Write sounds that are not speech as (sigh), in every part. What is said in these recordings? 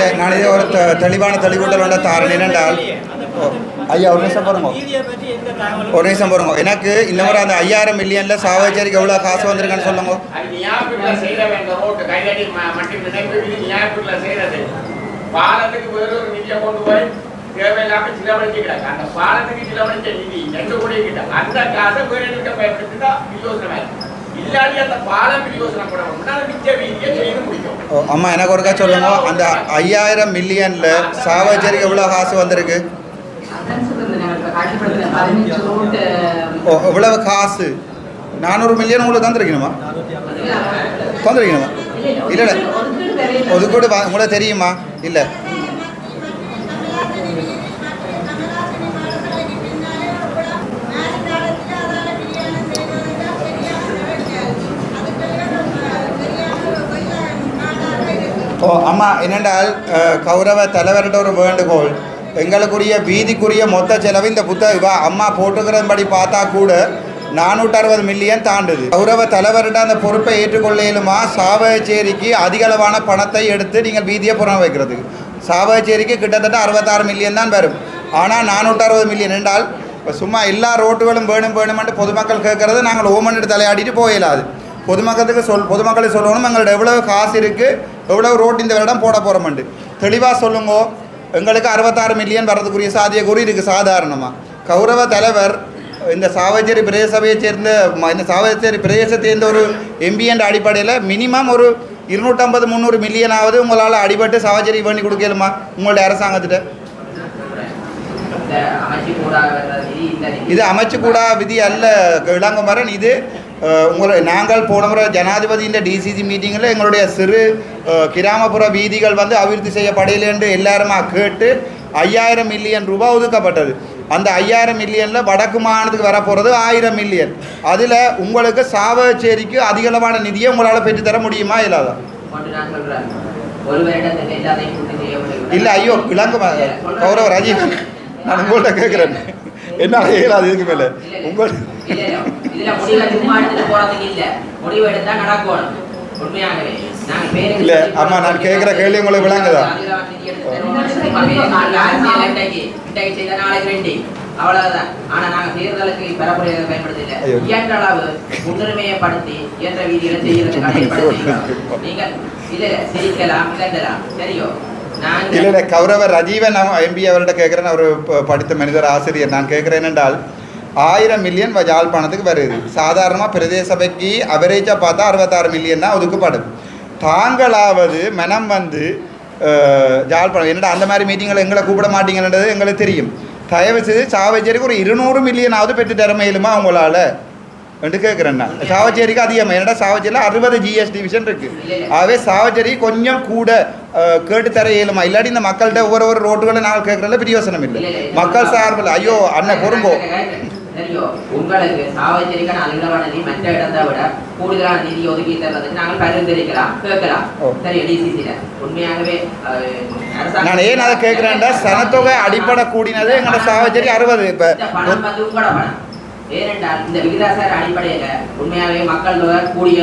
இல்லை நான் இதே ஒரு தெ- தெளிவான தெளிவுள்ள வேண்ட தாரணை என்னென்றால் ஐயா ஒரு நிமிஷம் பாருங்க. ஒரு நிமிஷம் பாருங்க. எனக்கு இந்த முறை அந்த ஐயாயிரம் மில்லியன்ல சாவச்சேரிக்கு எவ்வளோ காசு வந்திருக்குன்னு சொல்லுங்க. பாலத்துக்கு ஞாபகத்துல ஒரு நிதியை கொண்டு போய் தேவையில்லாம சிலவழிச்சு கிடக்கு. அந்த பாலத்துக்கு சிலவழிச்ச நிதி ரெண்டு கோடி கிட்ட. அந்த காசை வேற இருக்க பயன்படுத்தினா யோசனை அம்மா எனக்கு ஒருக்கா சொல்லுங்க? அந்த ஐயாயிரம் மில்லியன்ல சாவச்சேரிக்கு எவ்வளோ காசு வந்திருக்கு? ஓ எவ்வளவு காசு? நானூறு மில்லியன் உங்களுக்கு தந்துருக்கணுமா? தந்துருக்கணுமா? இல்லை இல்லை ஒதுக்கீடு உங்களுக்கு தெரியுமா? இல்லை. ஓ அம்மா என்னென்றால் கௌரவ தலைவர்கிட்ட ஒரு வேண்டுகோள் எங்களுக்குரிய வீதிக்குரிய மொத்த செலவு இந்த புத்தக இவா அம்மா போட்டுக்கிறபடி பார்த்தா கூட நானூற்றி அறுபது மில்லியன் தாண்டுது கௌரவ தலைவர்கிட்ட அந்த பொறுப்பை ஏற்றுக்கொள்ளையிலுமா சாவகச்சேரிக்கு அதிக அளவான பணத்தை எடுத்து நீங்கள் வீதியை புறம் வைக்கிறதுக்கு சாவகச்சேரிக்கு கிட்டத்தட்ட அறுபத்தாறு மில்லியன் தான் வரும் ஆனால் நானூற்றி அறுபது மில்லியன் என்றால் இப்போ சும்மா எல்லா ரோட்டுகளும் வேணும் வேணுமென்று பொதுமக்கள் கேட்குறது நாங்கள் ஓமனிட்டு தலையாடிட்டு போயிடாது பொதுமக்களுக்கு சொல் பொதுமக்களுக்கு சொல்லணும். எங்கள்ட்ட எவ்வளவு காசு இருக்குது எவ்வளவு ரோட் இந்த வருடம் போட போகிறோம்ண்டு தெளிவாக சொல்லுங்க. எங்களுக்கு அறுபத்தாறு மில்லியன் வரதுக்குரிய சாத்தியக்கூறு இருக்குது சாதாரணமாக கௌரவ தலைவர் இந்த சாவச்சேரி பிரதேச சபையை சேர்ந்த இந்த சாவச்சேரி பிரதேசத்தை சேர்ந்த ஒரு எம்பி என்ற அடிப்படையில் மினிமம் ஒரு இருநூற்றம்பது முந்நூறு மில்லியனாவது உங்களால் அடிபட்டு சாவச்சேரி பண்ணி கொடுக்கலுமா உங்களுடைய அரசாங்கத்திட்ட. இது அமைச்சு கூட விதி அல்ல இளங்கமரன் இது உங்களை நாங்கள் போன முறை ஜனாதிபதியின் டிசிசி மீட்டிங்கில் எங்களுடைய சிறு கிராமப்புற வீதிகள் வந்து அபிவிருத்தி செய்யப்படையில என்று எல்லாருமா கேட்டு ஐயாயிரம் மில்லியன் ரூபாய் ஒதுக்கப்பட்டது. அந்த ஐயாயிரம் மில்லியனில் வடக்கு மாநிலத்துக்கு வரப்போகிறது ஆயிரம் மில்லியன். அதில் உங்களுக்கு சாவச்சேரிக்கு அதிகளவான நிதியை உங்களால் பெற்றுத்தர முடியுமா இல்லாதா? இல்லை ஐயோ இளங்க கௌரவ ராஜீவ் நான் உங்கள்கிட்ட கேட்குறேன் என்ன இயலாது இதுக்கு மேலே? உங்கள் இல்ல, அம்மா, நான் கேக்குற கேள்வி உங்களுக்கு விளங்குதா? அவ்வளவுதான். ஆனா நாங்க தேர்தலுக்கு பெறப்புரிய பயன்படுத்த இல்ல ஐயோ. இயன்ற அளவு இயன்ற இல்ல சிரிக்கலாம் சரியோ? நாங்க இல்லை இல்லை கௌரவ ரஜீவன் எம்பி அவர்கிட்ட கேட்குறேன் அவர் படித்த மனிதர் ஆசிரியர். நான் கேட்குறேன் என்றால் ஆயிரம் மில்லியன் யாழ்ப்பாணத்துக்கு வருது. சாதாரணமாக பிரதேச சபைக்கு அவரேஜாக பார்த்தா அறுபத்தாறு மில்லியன் தான் ஒதுக்கப்படும். தாங்களாவது மனம் வந்து ஜாழ்ப்பாணம் யாழ்ப்பாணம் என்னடா அந்த மாதிரி மீட்டிங்களை எங்களை கூப்பிட மாட்டீங்கன்றது எங்களுக்கு தெரியும். தயவு செய்து சாவச்சேரிக்கு ஒரு இருநூறு மில்லியனாவது பெற்று தர மேலுமா உங்களால்? என்று கேட்குறேன் நான் சாவச்சேரிக்கு அதிகமாக என்னடா சாவச்சேரியில் அறுபது ஜிஎஸ் டிவிஷன் இருக்குது ஆகவே சாவச்சேரி கொஞ்சம் கூட கேட்டு தர இயலுமா? இல்லாட்டி இந்த மக்கள்கிட்ட ஒவ்வொரு ஒரு ரோட்டுகளை நாங்கள் கேட்குறதுல பிரயோசனம் இல்லை. மக்கள் சார்பில் ஐயோ அண்ணன் பொறுங்கோ. உங்களுக்கு சாவச்சேரிக்கான அதிகமான நிதி மற்ற இடத்தை விட கூடுதலான நிதி ஒதுக்கி தர்றதுக்கு நாங்கள் பரிந்துரைக்கலாம் கேட்கலாம். ஓ. சரி டிசிசில உண்மையாகவே அஹ், அரசாங்கம் நான் ஏன் அதை கேட்குறேன்டா சனத்தொகை அடிப்படை கூடினது எங்களோட சாவச்சேரி அறுபது. இப்போ ஏனென்றால் இந்த விகிதாசார அடிப்படையில உண்மையாகவே மக்கள் தொகை கூடிய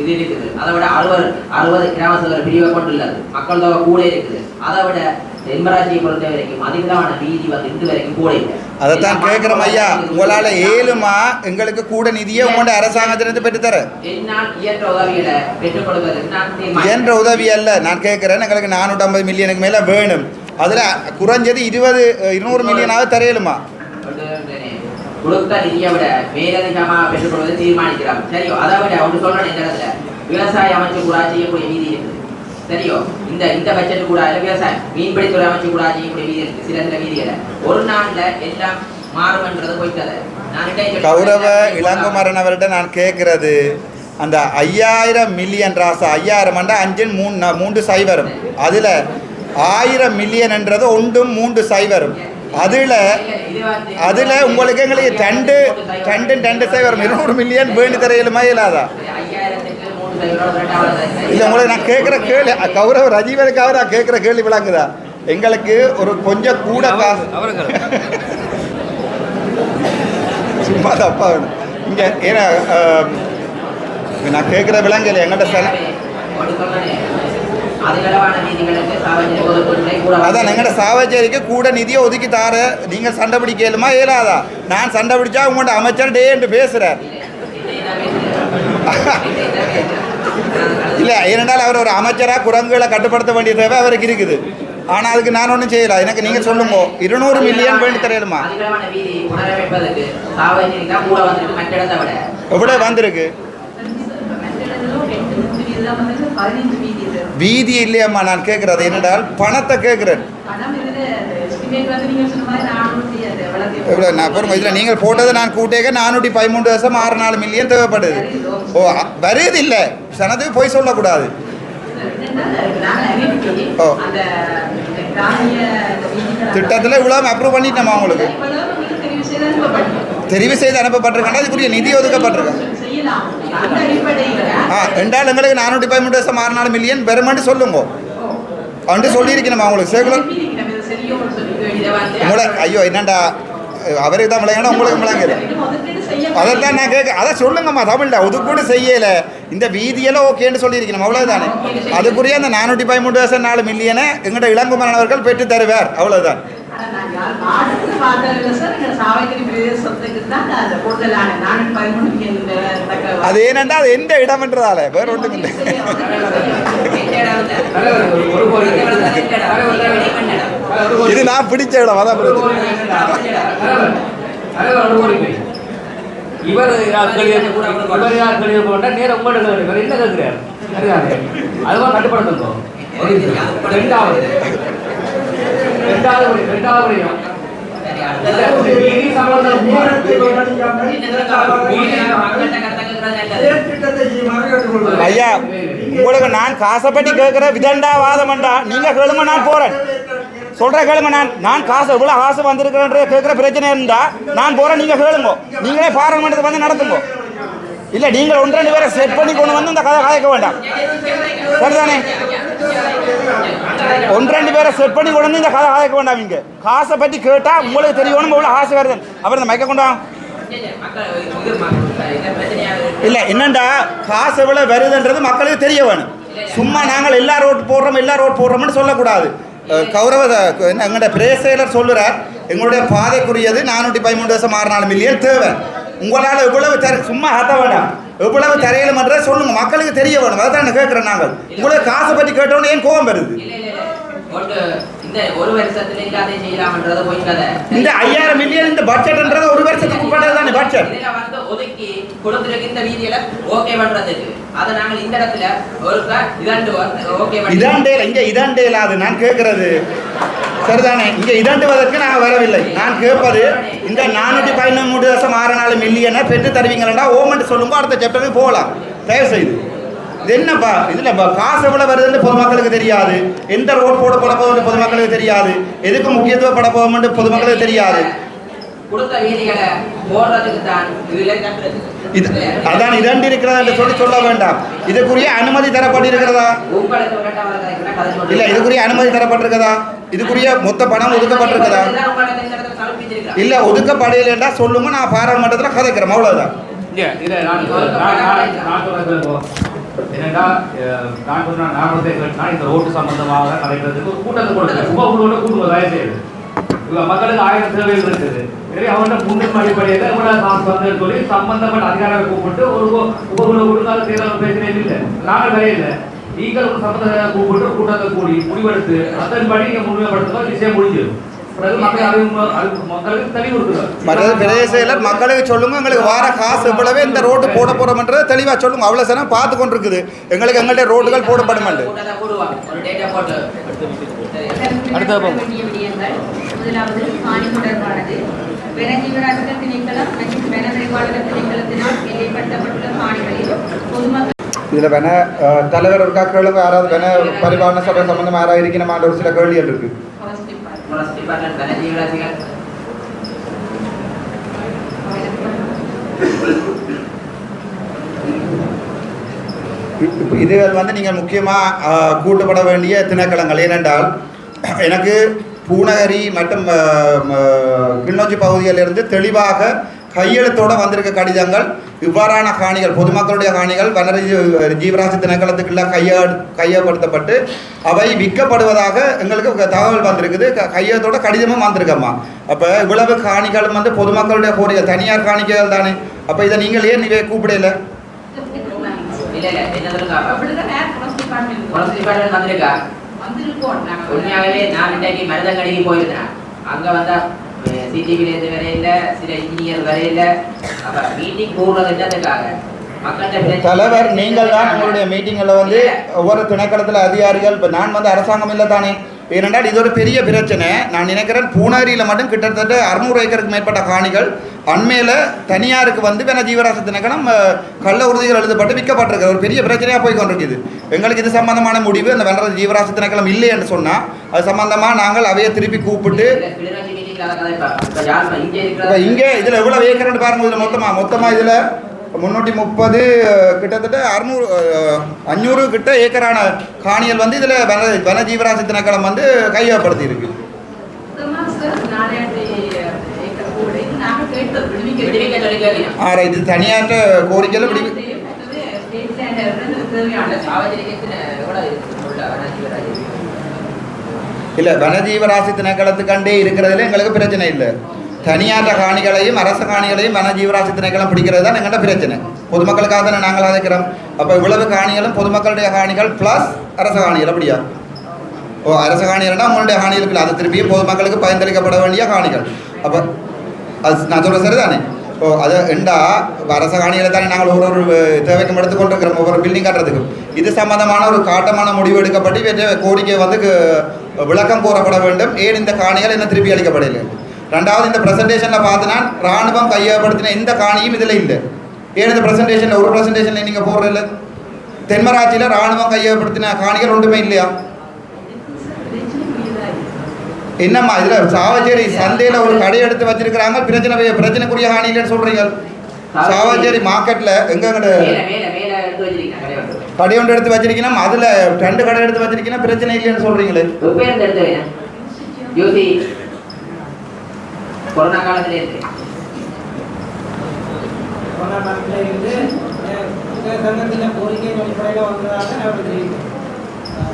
இது இருக்குது. அதை விட அறுபது அறுபது சபை பிரிவை கொண்டுள்ளது மக்கள் தொகை கூட இருக்குது. அதை விட தென்மராட்சியை பொறுத்த வரைக்கும் அதிகமான வீதி வந்து இது வரைக்கும் கூட இல்லை. அதைத்தான் கேட்குறோம் ஐயா. உங்களால் ஏழுமா எங்களுக்கு கூட நிதியை உங்களோட அரசாங்கத்திலிருந்து பெற்றுத்தர? இயன்ற நான் தீர்மானிக்கிறேன். இயன்ற உதவி அல்ல. நான் கேட்குறேன் எங்களுக்கு நானூற்றம்பது மில்லியனுக்கு மேலே வேணும். அதில் குறைஞ்சது இருபது இருநூறு மில்லியனாவது தரையலுமா. கொடுத்த நிதியை விட மேலதிகமாக பெற்றுக் கொடுப்பதை தீர்மானிக்கிறோம் சரியோ? அதை விட ஒன்று சொல்றேன் இந்த இடத்துல விவசாய அமைச்சு கூட செய்யக்கூடிய வீதி இருக்குது. சரியோ? இந்த இந்த பட்ஜெட் கூட விவசாயம் மீன்பிடித்துறை அமைச்சு கூட செய்யக்கூடிய வீதி இருக்கு சில சில வீதிகளை ஒரு நாள்ல எல்லாம் மாறும்ன்றது போய்த்தது கௌரவ இளங்குமரன் அவர்கிட்ட நான் கேட்குறது அந்த ஐயாயிரம் மில்லியன் ராசா ஐயாயிரம் அண்டா அஞ்சு மூணு மூன்று சைவரும். அதில் ஆயிரம் மில்லியன்ன்றது ஒன்றும் மூன்று சைவரும். அதில் அதில் உங்களுக்கு எங்களுக்கு ரெண்டு ரெண்டு ரெண்டு சைவரம் இருநூறு மில்லியன் வேண்டி தரையிலுமா இல்லாதா இல்லை உங்களுக்கு நான் கேட்குற கேள்வி கௌரவ ரஜீவனுக்காக நான் கேட்குற கேள்வி விளங்குதா எங்களுக்கு ஒரு கொஞ்சம் கூட காசு. (laughs) சும்மா தப்பா வேணும். இங்கே ஏன்னா நான் கேட்குற விலங்குல எங்கள்கிட்ட அதான் எங்கட சாவச்சேரிக்கு கூட நிதியை ஒதுக்கி தார நீங்கள் சண்டை பிடிக்கலுமா இயலாதா? நான் சண்டை பிடிச்சா உங்கள்கிட்ட அமைச்சர் டே என்று பேசுகிறார் இல்லை ஏனென்றால் அவர் ஒரு அமைச்சராக குரங்குகளை கட்டுப்படுத்த வேண்டிய தேவை அவருக்கு இருக்குது. ஆனால் அதுக்கு நான் ஒன்றும் செய்யல. எனக்கு நீங்கள் சொல்லுங்க. இருநூறு மில்லியன் வேண்டி தரையலுமா எவ்வளோ வந்திருக்கு வீதி. வீதி இல்லையம்மா நான் கேட்குறது என்னென்றால் பணத்தை கேட்குறேன் எவ்வளோ நான் பொறுமை இதில் நீங்கள் போட்டது நான் கூட்டேக்க நானூற்றி பதிமூன்று வருஷம் ஆறு நாலு மில்லியன் தேவைப்படுது. ஓ வருது இல்லை. சனது போய் சொல்லக்கூடாது. ஓ. திட்டத்தில் இவ்வளோ அப்ரூவ் பண்ணிட்டோமா உங்களுக்கு? தெரிவு செய்து அனுப்பப்பட்டிருக்கு. தெரிவு செய்து அனுப்பப்பட்டிருக்கா அதுக்குரிய நிதி ஒதுக்கப்பட்டிருக்கு? செய்யலாம் அந்த அடிப்படையில ஆ ரெண்டாள் எங்களுக்கு நானூற்றி பதிமூன்று வருஷம் ஆறு மில்லியன் பெருமாண்டு சொல்லுங்க. அவன்ட்டு சொல்லியிருக்கணுமா உங்களுக்கு? சேகுலம் நம்ம உங்களை ஐயோ என்னண்டா அவருக்கு தான் விளையாடணும் உங்களுக்கு விளங்குது அதைத்தான் நான் கேட்க அதை சொல்லுங்கம்மா தமிழில். ஒதுக்கூட செய்யலை. இந்த வீதியெல்லாம் ஓகேன்னு சொல்லியிருக்கணும் அவ்வளோதானே அதுக்குரிய அந்த நானூற்றி பதிமூன்று வருஷம் நாலு மில்லியனை எங்கள்கிட்ட இளங்குமரனவர்கள் பெற்று தருவார் அவ்வளோதான் நான் நாட்டுக்கு பார்த்ததில்லை சார் எங்க சாவைக்கறி பிரதேசத்துக்கு தான் அந்த கூடுதலான நானூற்றி பதிமூணு தக்க அது ஏனண்டா அது எந்த இடம்ன்றதால வேற ஒன்றும் இல்லை. இது நான் பிடிச்ச இடம் அதான் இவர் யார் போட்டா நேரம் என்ன கேட்கிறார் அதுதானே அதுவும் கட்டுப்படுத்துங்க ரெண்டாவது ஐயா உங்களுக்கு நான் காசைப்பட்டி கேட்குற விதண்டாவாதம்ண்டா நீங்கள் கேளுங்க நான் போகிறேன் சொல்கிற கேளுங்க நான் நான் காசு இவ்வளோ காசு வந்திருக்கிறேன்ற கேட்குற பிரச்சனை இருந்தால் நான் போகிறேன் நீங்கள் கேளுங்க. நீங்களே பாராளுமன்றத்தை வந்து நடத்துங்க. இல்லை நீங்கள் ஒன்று ரெண்டு பேரை செட் பண்ணி கொண்டு வந்து இந்த கதை காய்க்க வேண்டாம். சரிதானே? ஒன்று ரெண்டு பேரை செட் பண்ணி கொண்டு வந்து இந்த கதை காய்க்க வேண்டாம் இங்கே. காசை பற்றி கேட்டால் உங்களுக்கு தெரியணும் இவ்வளோ ஆசை வருது அப்புறம் இந்த மயக்க கொண்டா இல்லை என்னண்டா? காசு எவ்வளோ வருதுன்றது மக்களுக்கு தெரிய வேணும். சும்மா நாங்கள் எல்லா ரோட் போடுறோம் எல்லா ரோட் போடுறோம்னு சொல்லக்கூடாது. கௌரவ என்ன எங்களுடைய பிரேசேலர் சொல்லுறார் எங்களுடைய பாதைக்குரியது நானூற்றி பதிமூணு வருஷம் ஆறு நாலு மில்லியன் தேவை. உங்களால் எவ்வளவு தர சும்மா ஹத்த வேண்டாம் எவ்வளவு தரையிலுமன்றதை சொல்லுங்க. மக்களுக்கு தெரிய வேணும். அதை தான் கேட்குறேன் நாங்கள். உங்களுக்கு காசை பற்றி கேட்டோன்னே ஏன் கோபம் வருது? இந்த இல்லாத ஐயாயிரம் மில்லியன் இந்த பட்ஜெட்ன்றது ஒரு வருஷத்துக்கு உட்பட்டது தானே பட்ஜெட் இதுல வந்து ஒதுக்கி கொடுத்துருக்கு இந்த வீதியில ஓகே பண்றதுக்கு. அதை நாங்கள் இந்த இடத்துல ஒரு இதண்டு ஓகே இங்கே இதாண்டேல அது நான் கேட்கறது. சரிதானே? இங்கே இதண்டுவதற்கு நான் வரவில்லை. நான் கேட்பது இந்த நானூற்றி பதினொன்று வருஷம் ஆறு நாலு மில்லியனை பெற்று தருவீங்களா ஓமெண்ட் சொல்லுங்க அடுத்த சாப்டருக்கு போகலாம். தயவு செய்து இது என்னப்பா இதில் காசு எவ்வளோ வருதுன்னு பொதுமக்களுக்கு தெரியாது எந்த ரோட் போட போட போகுதுன்னு பொதுமக்களுக்கு தெரியாது எதுக்கு முக்கியத்துவப்பட போகும்னு பொதுமக்களுக்கு தெரியாது அதான் இதண்டு இருக்கிறதா என்று சொல்லி சொல்ல வேண்டாம் இதுக்குரிய அனுமதி தரப்பட்டிருக்கிறதா. இல்லை இதுக்குரிய அனுமதி தரப்பட்டிருக்கதா இதுக்குரிய மொத்த பணம் சமர்ப்பிச்சிருக்கிறோம். இல்லை ஒதுக்கப்படையிலண்டா சொல்லுங்க நான் பாராளுமன்றத்தில் கதைக்கிறேன் அவ்வளோதான் என்னென்னா இதை நான் நான் நான் நான் சொல்றது இந்த ரோட்டு சம்பந்தமாக கலைக்கிறதுக்கு ஒரு கூட்டத்தை கொடுங்க சும்மா உங்களோட கூட்டுங்க தயவு செய்து இவங்க மக்களுக்கு ஆயிரம் சேவைகள் இருக்குது. எனவே அவங்கள்ட்ட முன்னும் அடிப்படையில் இவங்கள நான் வந்து சொல்லி சம்பந்தப்பட்ட அதிகாரிகளை கூப்பிட்டு ஒரு உபகுல கொடுத்தாலும் தேர்தல் பிரச்சனை இல்லை. நாங்கள் வரையில நீங்கள் ஒரு சம்பந்த கூப்பிட்டு கூட்டத்தை கூடி முடிவெடுத்து அதன்படி நீங்கள் முன்மைப்படுத்தலாம் விஷயம் முடிஞ்சிடும். மக்களுக்கு தெளிவு செயலர் சொல்லுங்க. எங்களுக்கு வார காசு இவ்வளவே இந்த ரோட்டு போட போகிறோம்ன்றதை தெளிவாக சொல்லுங்க. அவ்வளோ சனம் பார்த்து கொண்டு இருக்குது எங்களுக்கு எங்கள்கிட்ட ரோடுகள் விடயங்கள் முதலாவது காணி தொடர்பானது வனஜீவராட்சிகள் திணைக்களம் மற்றும் வனவிரிவாளர் திணைக்களத்தினால் எல்லைப்படுத்தப்பட்டுள்ள காணிகளில் பொதுமக்கள் இதில் வேணா தலைவர் இருக்கா கேளுங்க யாராவது வேணா பரிபாலன சபை சம்பந்தமாக யாராவது இருக்கணுமான்ற ஒரு சில கேள்விகள் இருக்கு. இது வந்து நீங்கள் முக்கியமாக கூட்டப்பட வேண்டிய திணைக்களங்கள். ஏனென்றால் எனக்கு பூநகரி மற்றும் அஹ், பகுதியிலிருந்து தெளிவாக கையெழுத்தோட வந்திருக்க கடிதங்கள் இவ்வாறான காணிகள் பொதுமக்களுடைய காணிகள் வன ஜீ- ஜீவராசி திணைக்களத்துக்குள்ள கைய கையப்படுத்தப்பட்டு அவை விற்கப்படுவதாக எங்களுக்கு தகவல் வந்திருக்குது. க- கையத்தோட கடிதமும் வந்திருக்கம்மா. அப்போ இவ்வளவு காணிகளும் வந்து பொதுமக்களுடைய கோரிக்கை தனியார் காணிக்கைகள் தானே. அப்போ இதை நீங்கள் ஏன் இவை கூப்பிடல? வந்திருக்கோம். உண்மையாகவே நான் இன்றைக்கு மருதங்கடிக்கு போயிருந்தேன் அங்க வந்தா சிடிவில இருந்து வரையில சில இன்ஜினியர் வரையில அப்ப மீட்டிங் கூடுறது என்னதுக்காக தலைவர் நீங்கள் தான் உங்களுடைய மீட்டிங்கில் வந்து ஒவ்வொரு திணைக்களத்தில் அதிகாரிகள் இப்போ நான் வந்து அரசாங்கம் இல்லை தானே. ஏனென்றால் இது ஒரு பெரிய பிரச்சனை. நான் நினைக்கிறேன் பூனேரியில் மட்டும் கிட்டத்தட்ட அறுநூறு ஏக்கருக்கு மேற்பட்ட காணிகள் அண்மையில் தனியாருக்கு வந்து வேணா ஜீவராசி திணைக்களம் கள்ள உறுதிகள் எழுதப்பட்டு விற்கப்பட்டிருக்கு ஒரு பெரிய பிரச்சனையாக போய் கொண்டிருக்குது. எங்களுக்கு இது சம்பந்தமான முடிவு. அந்த வென்ற ஜீவராசி திணைக்களம் இல்லை என்று சொன்னால் அது சம்பந்தமாக நாங்கள் அவையை திருப்பி கூப்பிட்டு இங்க இதில் எவ்வளோ ஏக்கர்னு பாருங்க இதில் மொத்தமாக மொத்தமாக இதில் முந்நூற்றி முப்பது கிட்டத்தட்ட அறுநூறு அஞ்சூறு கிட்ட ஏக்கரான காணிகள் வந்து இதில் வன வன ஜீவராசி திணைக்களம் வந்து கையகப்படுத்தி இருக்கு ஆ ரைட் இது தனியாற்ற கோரிக்கையில் விடுவி மற்றது state land இருந்து தேவையான சாவச்சேரிக்கு எவ்வளவு இருக்கு உள்ள வனஜீவராஜ் இல்லை வனஜீவராசி திணைக்களத்து கண்டே இருக்கிறதுல எங்களுக்கு பிரச்சனை இல்லை. தனியாற்ற காணிகளையும் அரச காணிகளையும் வனஜீவராசி திணைக்களம் பிடிக்கிறது தான் எங்கள்கிட்ட பிரச்சனை. பொதுமக்களுக்காக தானே நாங்கள் அதைக்கிறோம் அப்போ இவ்வளவு காணிகளும் பொதுமக்களுடைய காணிகள் ப்ளஸ் அரச காணிகள் அப்படியா? ஓ அரச காணிகள்னா உங்களுடைய காணிகள் அது திருப்பியும் பொதுமக்களுக்கு பயன்பளிக்கப்பட வேண்டிய காணிகள். அப்போ அது நான் சொல்கிறேன் சரிதானே? ஓ அது எண்டா அரச காணிகளை தானே நாங்கள் ஒரு ஒரு தேவைக்கும் எடுத்துக்கொண்டிருக்கிறோம். ஒவ்வொரு பில்டிங் கட்டுறதுக்கும். இது சம்பந்தமான ஒரு காட்டமான முடிவு எடுக்கப்பட்டு இவற்றை கோரிக்கை வந்து விளக்கம் கூறப்பட வேண்டும். ஏன் இந்த காணிகள் என்ன திருப்பி அளிக்கப்படலை ரெண்டாவது இந்த ப்ரெசன்டேஷனில் பார்த்தனா ராணுவம் கையகப்படுத்தின எந்த காணியும் இதில் இல்லை. ஏன் இந்த ப்ரெசன்டேஷனில் ஒரு ப்ரெசன்டேஷனில் நீங்கள் போடுறதில்ல? தென்மராட்சியில் ராணுவம் கையகப்படுத்தின காணிகள் ஒன்றுமே இல்லையா? என்னம்மா இதில் சாவச்சேரி சந்தையில் ஒரு கடை எடுத்து வச்சிருக்கிறாங்க. பிரச்சனை பிரச்சனைக்குரிய காணியிலன்னு சொல்கிறீங்க சாவச்சேரி மார்க்கெட்டில் எங்கங்கிட்ட மேல மேல மேல எடுத்து வச்சிருக்கேன் கடை ஒன்று. எடுத்து வச்சிருக்கீங்கன்னா அதில் ரெண்டு கடை எடுத்து வச்சிருக்கீங்கன்னா பிரச்சனை இல்லைன்னு சொல்கிறீங்களே கொரோனா காலத்துல இருக்கு. கொரோனா காலத்தில் இருந்து சங்கத்தில் கோரிக்கை அடிப்படையில் வந்ததாக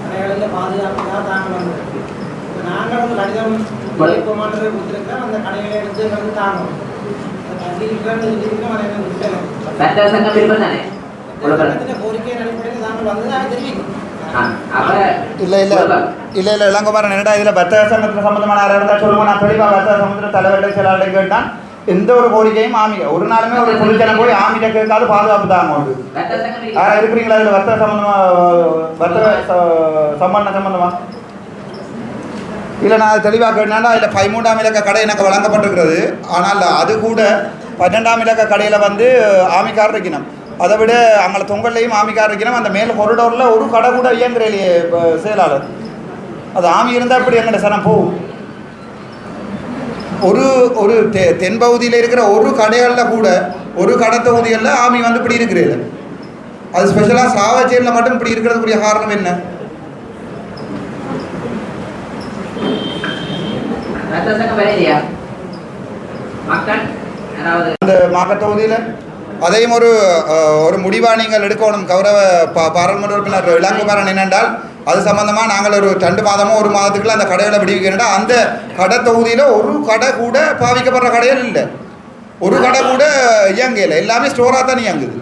கடைகளில் பாதுகாப்பு தான் தாங்கள் வந்திருக்கு. இப்போ நாங்கள் வந்து கடிதம் மாற்றத்தை கொடுத்துருக்கோம் அந்த கடைகளை எடுத்து வந்து தானே? அப்ப இல்லை இல்லை. இல்லை இல்லை இளங்குமாரன் என்னடா இதில் பத்த சங்கத்தில் சம்மந்தமான யாராவது சொல்லுங்க. நான் தலைவர்கிட்ட செயலாளர்கிட்ட கேட்டான். எந்த ஒரு கோரிக்கையும் ஆமிக்க ஒரு நாளுமே ஒரு பொதுஜனம் போய் ஆமிட்ட கேட்காது பாதுகாப்பு தாங்க சங்கம் இருக்கு. யாரா இருக்கிறீங்களா இதில்? வர்த்தக சம்மந்தமா வர்த்தக ச- சம்பந்த சம்பந்தமா? இல்லை நான் தெளிவாக கேட்டேன்னா இல்லை பதிமூன்றாம் இலக்க கடை எனக்கு வழங்கப்பட்டிருக்கிறது. ஆனால் அது கூட பன்னெண்டாம் இலக்க கடையில் வந்து ஆமிக்கார் இருக்கணும் அதை விட அங்கே தொங்கல்லையும் ஆமிக்கார் இருக்கணும் அந்த மேல் கொரிடோரில் ஒரு கடை கூட இயங்குறையிலேயே இப்போ செயலாளர். அது ஆமி இருந்தால் இப்படி எங்கட சனம் போகும்? ஒரு ஒரு தெ தென்பகுதியில் இருக்கிற ஒரு கடைகளில் கூட ஒரு கடை தொகுதிகளில் ஆமி வந்து இப்படி இருக்கிறது அது ஸ்பெஷலாக சாவச்சேரியில் மட்டும் இப்படி இருக்கிறதுக்குரிய காரணம் என்ன சட்ட சங்கம் வரையிலையா மக்கள் அதாவது அந்த மாவட்ட தொகுதியில் அதையும் ஒரு ஒரு முடிவாக நீங்கள் எடுக்கணும். கௌரவ பா பாராளுமன்ற உறுப்பினர் இளங்குமரன் என்னென்றால் அது சம்பந்தமாக நாங்கள் ஒரு ரெண்டு மாதமோ ஒரு மாதத்துக்குள்ள அந்த கடைகளை விடுவிக்கிறோம் அந்த கடை தொகுதியில் ஒரு கடை கூட பாவிக்கப்படுற கடைகள் இல்லை. ஒரு கடை கூட இயங்கலை எல்லாமே ஸ்டோராக தான் இயங்குது.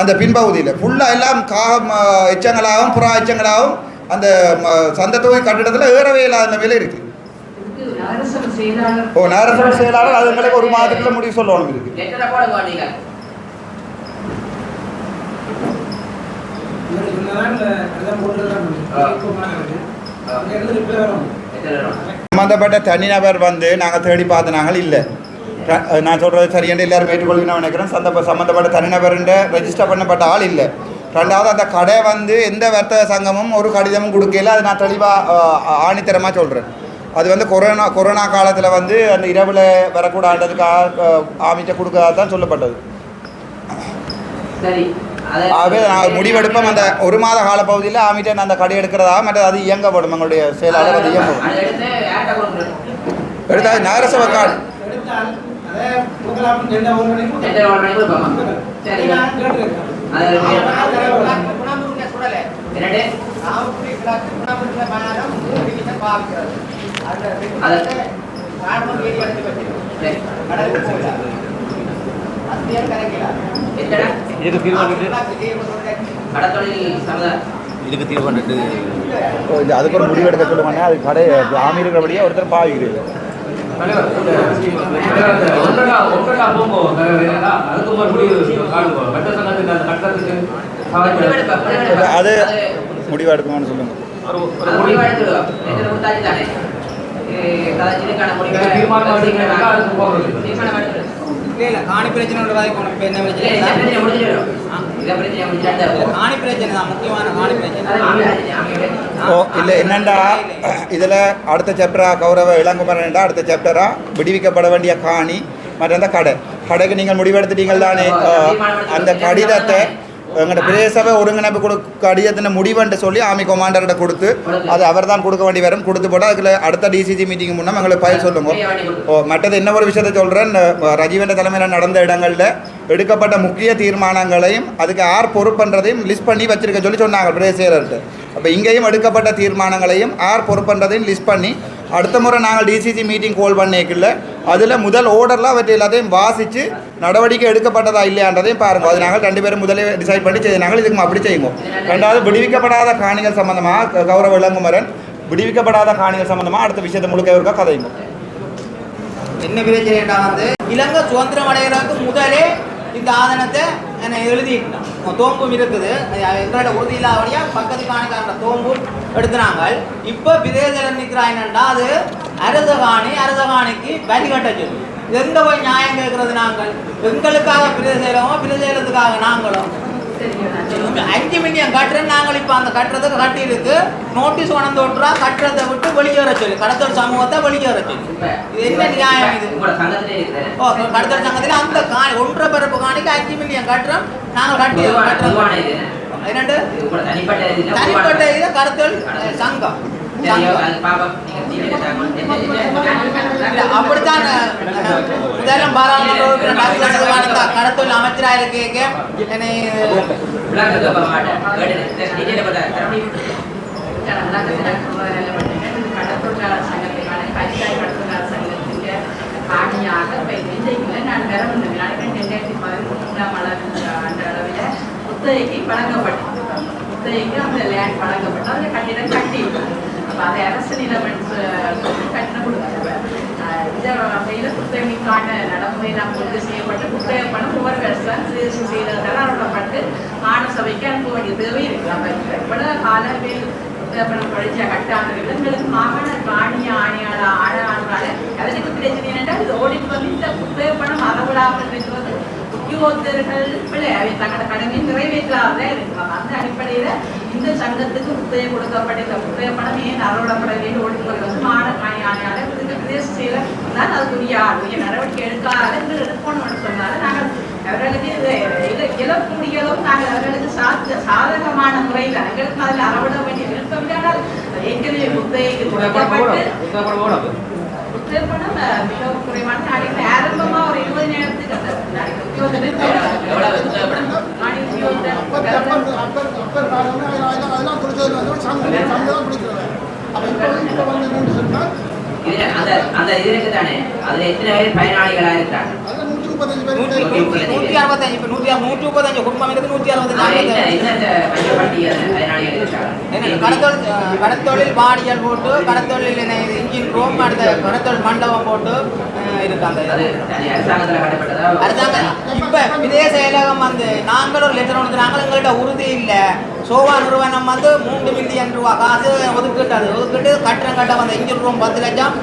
அந்த பின்பகுதியில். ஃபுல்லாக எல்லாம் காகம் எச்சங்களாகவும் புறா எச்சங்களாகவும் அந்த சந்த தொகுதி கட்டிடத்தில் ஏறவே இல்லாத நிலையில் இருக்குது ஓ நகரசபை செயலாளர் அது எங்களுக்கு ஒரு மாதத்துக்குள்ள முடிவு சொல்லணும் வரும். சம்மந்தப்பட்ட தனிநபர் வந்து நாங்கள் தேடி பார்த்த நாங்கள் இல்லை. நான் சொல்கிறது சரியென்று எல்லாரும் ஏற்றுக்கொள்ளுன்னு நினைக்கிறேன். சந்த சம்மந்தப்பட்ட தனிநபருன்ற ரெஜிஸ்டர் பண்ணப்பட்ட ஆள் இல்லை. ரெண்டாவது அந்த கடை வந்து எந்த வர்த்தக சங்கமும் ஒரு கடிதமும் கொடுக்கல. அது நான் தெளிவாக ஆணித்தரமாக சொல்கிறேன் அது வந்து கொரோனா கொரோனா காலத்தில் வந்து அந்த இரவில் வரக்கூடாதுக்காக ஆமிட்ட கொடுக்கறதா தான் சொல்லப்பட்டது. ஆகவே நான் முடிவெடுப்போம். அந்த ஒரு மாத காலப்பகுதியில் ஆமிட்ட அந்த கடை எடுக்கிறதா மற்ற அது இயங்கப்படும். எங்களுடைய செயலாளர் அது இயங்கும். அதை எடுத்து நகரசபை கார்டு? சரி. நாமக்குடி கிழக்கு குணாமுருங்க மாநகரம் மூணு டிவிஷன் பாவிக்கிறது அதில் அது- ராணுவம் ஏறி எடுத்து வச்சிருக்கோம் சரி கடலுக்கு போகல அது பேர் கரைக்கல எத்தனை இதுக்கு தீர்மானிட்டு கடத்தொழில் சமுதாயம் இதுக்கு தீர்மானிட்டு ஓ, இது அதுக்கு ஒரு முடிவு எடுக்க சொல்லுவாங்க அது கடை ஆமி இருக்கிறபடியே ஒருத்தர் பாவிக்கிறது. அது முடிவு எடுக்கணும்னு சொல்லுங்க காணி பிரச்சனை. காணி பிரச்சனை தான் முக்கியமான காணி பிரச்சனை. ஓ இல்லை என்னண்டா? இதில் அடுத்த சாப்டரா கௌரவ இளங்குமரன்டா அடுத்த சாப்டரா விடுவிக்கப்பட வேண்டிய காணி மற்ற அந்த கடை கடைக்கு நீங்கள் முடிவெடுத்துட்டீங்கள் தானே அந்த கடிதத்தை எங்களோட பிரதேசவை ஒருங்கிணைப்பு கொடுக்க அடியத்தின முடிவுன்ட்டு சொல்லி ஆமி கொமாண்டர்கிட்ட கொடுத்து அது அவர் தான் கொடுக்க வேண்டி வரும் கொடுத்து போட்டால் அதுக்குள்ள அடுத்த டிசிசி மீட்டிங் முன்னே எங்களுக்கு பயிர் சொல்லுங்க. ஓ மற்றது என்ன ஒரு விஷயத்தை சொல்கிறேன் ரஜீவன் தலைமையில் நடந்த இடங்களில் எடுக்கப்பட்ட முக்கிய தீர்மானங்களையும் அதுக்கு யார் பொறுப்புன்றதையும் லிஸ்ட் பண்ணி வச்சிருக்க சொல்லி சொன்னாங்க பிரதேசர்கிட்ட அப்போ இங்கேயும் எடுக்கப்பட்ட தீர்மானங்களையும் யார் பொறுப்புன்றதையும் லிஸ்ட் பண்ணி அடுத்த முறை நாங்கள் டிசிசி மீட்டிங் கால் பண்ணிக்கல. அதில் முதல் ஓர்டரில் அவற்றை எல்லாத்தையும் வாசித்து நடவடிக்கை எடுக்கப்பட்டதா இல்லையான்றதையும் பாருங்க. அது நாங்கள் ரெண்டு பேரும் முதலே டிசைட் பண்ணி செய்ய நாங்கள் இதுக்கு அப்படி செய்வோம். ரெண்டாவது விடுவிக்கப்படாத காணிகள் சம்மந்தமாக கௌரவ இளங்குமரன் விடுவிக்கப்படாத காணிகள் சம்மந்தமாக அடுத்த விஷயத்தை முழுக்க இருக்கா கதைங்க. என்ன பிரச்சனைடா வந்து இலங்கை சுதந்திரம் அடைகிறதுக்கு முதலே இந்த ஆதனத்தை என்னை எழுதிட்டான். தோம்பும் இருக்குது. எங்களோட உறுதி இல்லாதபடியா பக்கத்து காணிக்காரங்க தோம்பும் எடுத்துனாங்க. இப்போ விதேசத்தில் நிற்கிறாங்கன்னா அது அரசகாணி அரசகாணிக்கு வரி கட்ட சொல்லி எங்க போய் நியாயம் கேட்கறது நாங்கள்? எங்களுக்காக பிரதேசமோ பிரதேசத்துக்காக நாங்களும் அஞ்சு மில்லியன் கட்டுறேன் நாங்கள் இப்போ அந்த கட்டுறதுக்கு கட்டியிருக்கு. நோட்டீஸ் கொண்டு விட்டுறா கட்டுறதை விட்டு வெளியேற சொல்லி. கடத்தல் சமூகத்தை வெளியேற சொல்லி. இப்ப இது என்ன நியாயம் இது. ஓ கடத்தல் சங்கத்தில் அந்த காணி ஒன்றரை பிறப்பு காணிக்கு அஞ்சு மில்லியன் கட்டுறோம். நாங்கள் கட்டி கட்டுறோம். என்ன? இரண்டு இது உங்களோட தனிப்பட்ட இது? கடத்தல் சங்கம். அப்படித்தான் முதல்ல பாராளுமன்ற உறுப்பினர் கடத்தல் அமைச்சராக இருக்கேங்க என்னை? காணியாக இப்போ இன்றைக்கு நான் பெற முடியும் ரெண்டாயிரத்தி பதிமூன்றாம் அந்த அளவில் குத்தகைக்கு வழங்கப்பட்டது குத்தகைக்கு அந்த லேண்ட் வழங்கப்பட்டு அந்த கட்டிடம் கட்டி அப்போ அதை அரசு நிலம் என்று சொல்லி கட்டிடம் கொடுத்துருவேன் இந்த வகையில் நடைமுறை நாம் உறுதி செய்யப்பட்டு குத்தகை பணம் ஒவ்வொரு வருஷம் சீர்திருத்தம் செய்ததால் அனுப்பப்பட்டு மாநசபைக்கு அனுப்ப வேண்டிய தேவை இருக்கு அப்போ இவ்வளவு காலவில் பணம் படிச்ச கட்டாளர்கள் எங்களுக்கு மாகாண காணி ஆணையாள ஆணையாளரால அதற்கு பிரச்சனை என்னென்றால் இது வந்து இந்த புத்தக பணம் அளவிடாமல் இருக்கிறது உத்தியோகத்தர்கள் பிள்ளை அவை தங்களோட கடமையை நிறைவேற்றாத இருக்கலாம் அந்த அடிப்படையில இந்த சங்கத்துக்கு புத்தகம் கொடுக்கப்பட்ட இந்த புத்தக பணம் ஏன் அறவிடப்பட வேண்டும் வருவது மாகாண காணி ஆணையாளர் பிரதேச செயலர் தான் அதுக்குரிய உரிய நடவடிக்கை எடுக்காத எடுக்கணும்னு சொன்னாலும் நாங்கள் அவர்களுக்கு இது இழக்கூடியதும் நாங்கள் அவர்களுக்கு சாத்த சாதகமான முறையில் எங்களுக்கு அதில் அறவிட வேண்டிய விருப்பம் ஏற்கனவே புத்தகைக்கு கொடுக்கப்பட்டு புத்தகப்பணம் மிகவும் குறைவான நாளைக்கு ஆரம்பமா ஒரு இருபது நேரத்துக்கு அந்த அந்த- அந்த இது இருக்கு தானே அதுல எத்தனை பேர் பயனாளிகளா இருக்காங்க? நூற்றி அறுபத்தஞ்சு இப்போ நூற்றி நூற்றி முப்பத்தஞ்சு குடும்பம் இருக்குது நூற்றி அறுபத்தஞ்சு இருக்காங்க கடத்தொழில் கடத்தொழில் வாடியல் போட்டு கடத்தொழில் இன்ஜின் ரூம் அடுத்த கடத்தொழில் மண்டபம் போட்டு அஹ், இருக்கு அந்த அது இது. தனி அரசாங்கத்துல கட்டப்பட்டதா? அரசாங்கம் இப்ப விதேச செயலகம் வந்து நாங்கள் ஒரு லெட்டர் ஒன்று நாங்கள் எங்கள்கிட்ட உறுதி இல்லை. சோவா நிறுவனம் வந்து மூன்று மில்லியன் ரூபா காசு ஒதுக்கிட்டது. ஒதுக்கிட்டு கட்டணம் கட்ட வந்த இன்ஜின் ரூம் பத்து லட்சம்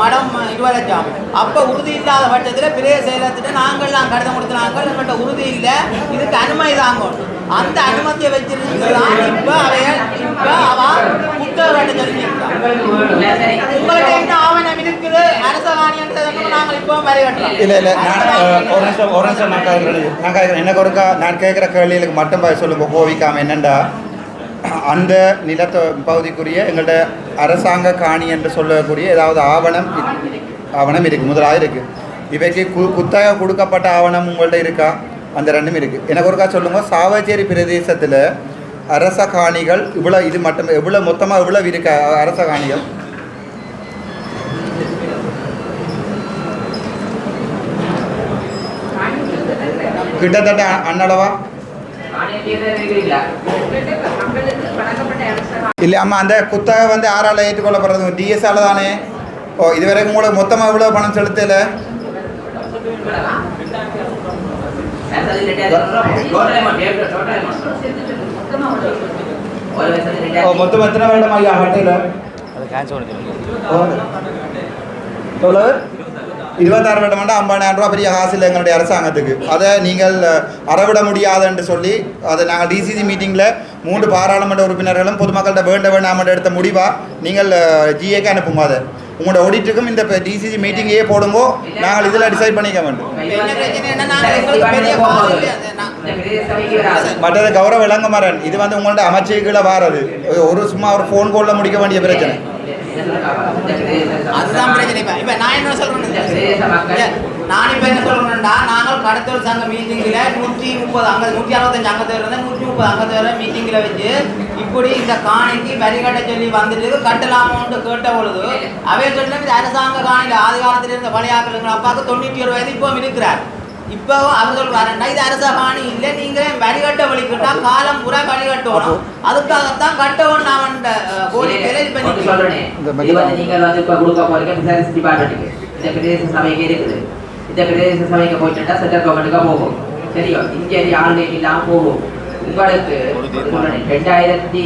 மடம் இருபது லட்சம். அப்போ உறுதி இல்லாத பட்சத்தில் பெரிய செயலகத்திட்ட நாங்கள்லாம் கடிதம் கொடுத்துனாங்க எங்கள்கிட்ட உறுதி இல்லை. இதுக்கு அனுமதி தாங்கும் அந்த அனுமதியை வச்சிருந்துதான் இப்போ அவைய இப்போ அவ புத்தக கட்ட சொல்லியிருக்கான். உங்கள்கிட்ட என்ன ஆவணம் இருக்குது? நாங்கள் இல்லை இல்லை ஒரு நிமிஷம் ஒரு நிமிஷம் நான் கேட்குறேன் நான் கேட்குறேன் எனக்கு ஒருக்கா நான் கேட்குற கேள்விகளுக்கு மட்டும் சொல்லுங்க. கோவிக்காம என்னண்டா? அந்த நிலத்த பகுதிக்குரிய எங்கள்கிட்ட அரசாங்க காணி என்று சொல்லக்கூடிய ஏதாவது ஆவணம் ஆவணம் இருக்குது முதலாக இருக்குது இவைக்கு கு குத்தகை கொடுக்கப்பட்ட ஆவணம் உங்கள்கிட்ட இருக்கா? அந்த ரெண்டும் இருக்குது எனக்கு ஒருக்கா சொல்லுங்கள் சாவச்சேரி பிரதேசத்தில் அரச காணிகள் இவ்வளோ இது மட்டும் எவ்வளோ மொத்தமாக இவ்வளோ இருக்கா அரச காணிகள்? கிட்டத்தட்ட அ- இல்லை அம்மா அந்த குத்தகை வந்து யாரால் ஏற்றுக்கொள்ளப்படுறது? டிஎஸ்ஆல தானே? ஓ இது வரைக்கும் உங்களுக்கு மொத்தமாக இவ்வளோ பணம் செலுத்தல? மொத்தமா எத்தனை வேண்டாம் ஐயா பண்ணிக்கலாம் எவ்வளோ இருபத்தாறு வருடம் வேண்டாம் ஐம்பதாயிரம் ரூபா பெரிய காசு இல்லை எங்களுடைய அரசாங்கத்துக்கு. அதை நீங்கள் அறவிட முடியாது என்று சொல்லி அதை நாங்கள் டிசிசி மீட்டிங்கில் மூன்று பாராளுமன்ற உறுப்பினர்களும் பொதுமக்கள்கிட்ட வேண்ட வேண்டாம் எடுத்த முடிவாக நீங்கள் ஜிஏக்கு அனுப்புங்க அதை. உங்களோட ஆடிட்டுக்கும் இந்த டிசிசி மீட்டிங்கே போடுங்கோ நாங்கள் இதில் டிசைட் பண்ணிக்க வேண்டும். என்ன பிரச்சனை மற்றது கௌரவ விளங்குமரன் இது வந்து உங்கள்ட்ட அமைச்சர்களை வாரது. ஒரு சும்மா ஒரு ஃபோன் காலில் முடிக்க வேண்டிய பிரச்சனை. அதுதான் பிரச்சனை. இப்ப இப்ப நான் என்ன சொல்றேன் நான் இப்ப என்ன சொல்றேன்டா நாங்கள் கடத்தல் சங்க மீட்டிங்ல நூற்றி முப்பது அங்க நூற்றி அறுபத்தஞ்சு அங்கத்தவர் இருந்து நூற்றி முப்பது அங்கத்தவரை மீட்டிங்ல வச்சு இப்படி இந்த காணிக்கு வரி கட்ட சொல்லி வந்துட்டு கட்டலாமோன்னு கேட்ட பொழுது அவை சொல்லி அரசாங்க காணியில் ஆதி காலத்துல இருந்த பணியாக்கள் அப்பாவுக்கு தொண்ணூற்றி ஒரு வயது இப்போ இருக்கிறார். இப்போ அவர் சொல்றாருன்னா இது அரச காணி இல்ல நீங்க வரி கட்ட வழிகிட்டா காலம் பூரா வழி கட்டணும் அதுக்காகத்தான் கட்டவும் நான் அந்த கோரிக்கையில இது பண்ணி சொல்றேனே, இது வந்து நீங்கள் வந்து இப்ப கொடுக்க போறீங்க பிசினஸ் டிபார்ட்மெண்ட்டுக்கு இந்த பிரதேச சபைக்கு இருக்குது. இந்த பிரதேச சபைக்கு போயிட்டுட்டா சென்ட்ரல் கவர்மெண்ட்டுக்கு போகும். சரியோ? இங்கே யாருமே இல்லாம போகும். உங்களுக்கு ரெண்டாயிரத்தி